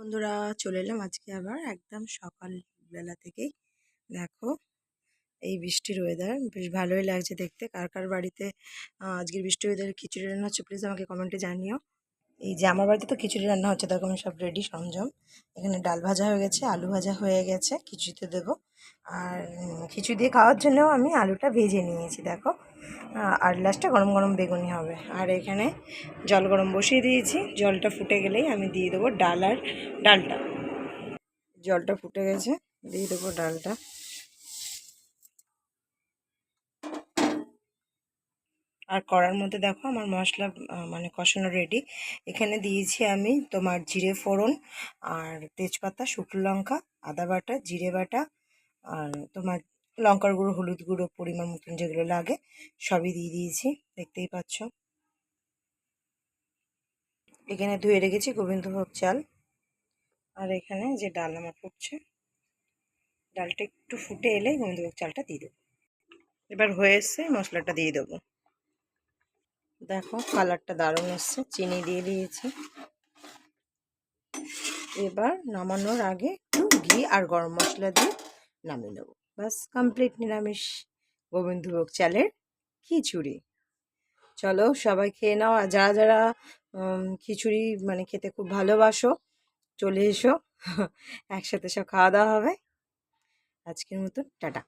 বন্ধুরা চলে এলাম আজকে আবার একদম সকাল বেলা থেকেই। দেখো, এই বৃষ্টির ওয়েদার বেশ ভালোই লাগছে দেখতে। কার কার বাড়িতে আজকের বৃষ্টির ওয়েদারে খিচুড়ি রান্না হচ্ছে প্লিজ আমাকে কমেন্টে জানিও। এই যে আমার বাড়িতে তো খিচুড়ি রান্না হচ্ছে, দেখো আমি সব রেডি সরঞ্জাম এখানে ডাল ভাজা হয়ে গেছে, আলু ভাজা হয়ে গেছে, খিচুড়িতে দেবো। আর খিচুড়ি দিয়ে খাওয়ার জন্যও আমি আলুটা ভেজে নিয়েছি, দেখো। আর লাস্টটা গরম গরম বেগুনি হবে। আর এখানে জল গরম বসিয়ে দিয়েছি। জলটা ফুটে গেলেই আমি দিয়ে দেবো ডাল আর ডালটা। জলটা ফুটে গেছে, দিয়ে দেবো ডালটা। আর কড়ার মধ্যে দেখো আমার মশলা মানে কষানো রেডি এখানে দিয়েছি আমি তোমার জিরে ফোড়ন আর তেজপাতা, শুকনো লঙ্কা, আদা বাটা, জিরে বাটা আর তোমার লঙ্কার গুঁড়ো, হলুদ গুঁড়ো, পরিমাণ মতন যেগুলো লাগে, সবই দিয়ে দিয়েছি, দেখতেই পাচ্ছ। এখানে ধুয়ে রেখেছি গোবিন্দভোগ চাল। আর এখানে যে ডাল আমার ফুটছে, ডালটা একটু ফুটে এলে গোবিন্দভোগ চালটা দিয়ে দেবো। এবার হয়ে এসছে মশলাটা দিয়ে দেবো। দেখো কালারটা দারুণ এসছে, চিনি দিয়ে দিয়েছি। এবার নামানোর আগে একটু ঘি আর গরম মশলা দিয়ে নামিয়ে নেব। বাস কমপ্লিট নিরামিষ গোবিন্দভোগ চালের খিচুড়ি। চলো সবাই খেয়ে নাও আর যারা যারা খিচুড়ি মানে খেতে খুব ভালোবাসো, চলে এসো। একসাথে সব খাওয়া দাওয়া হবে। আজকের মতো টাটা।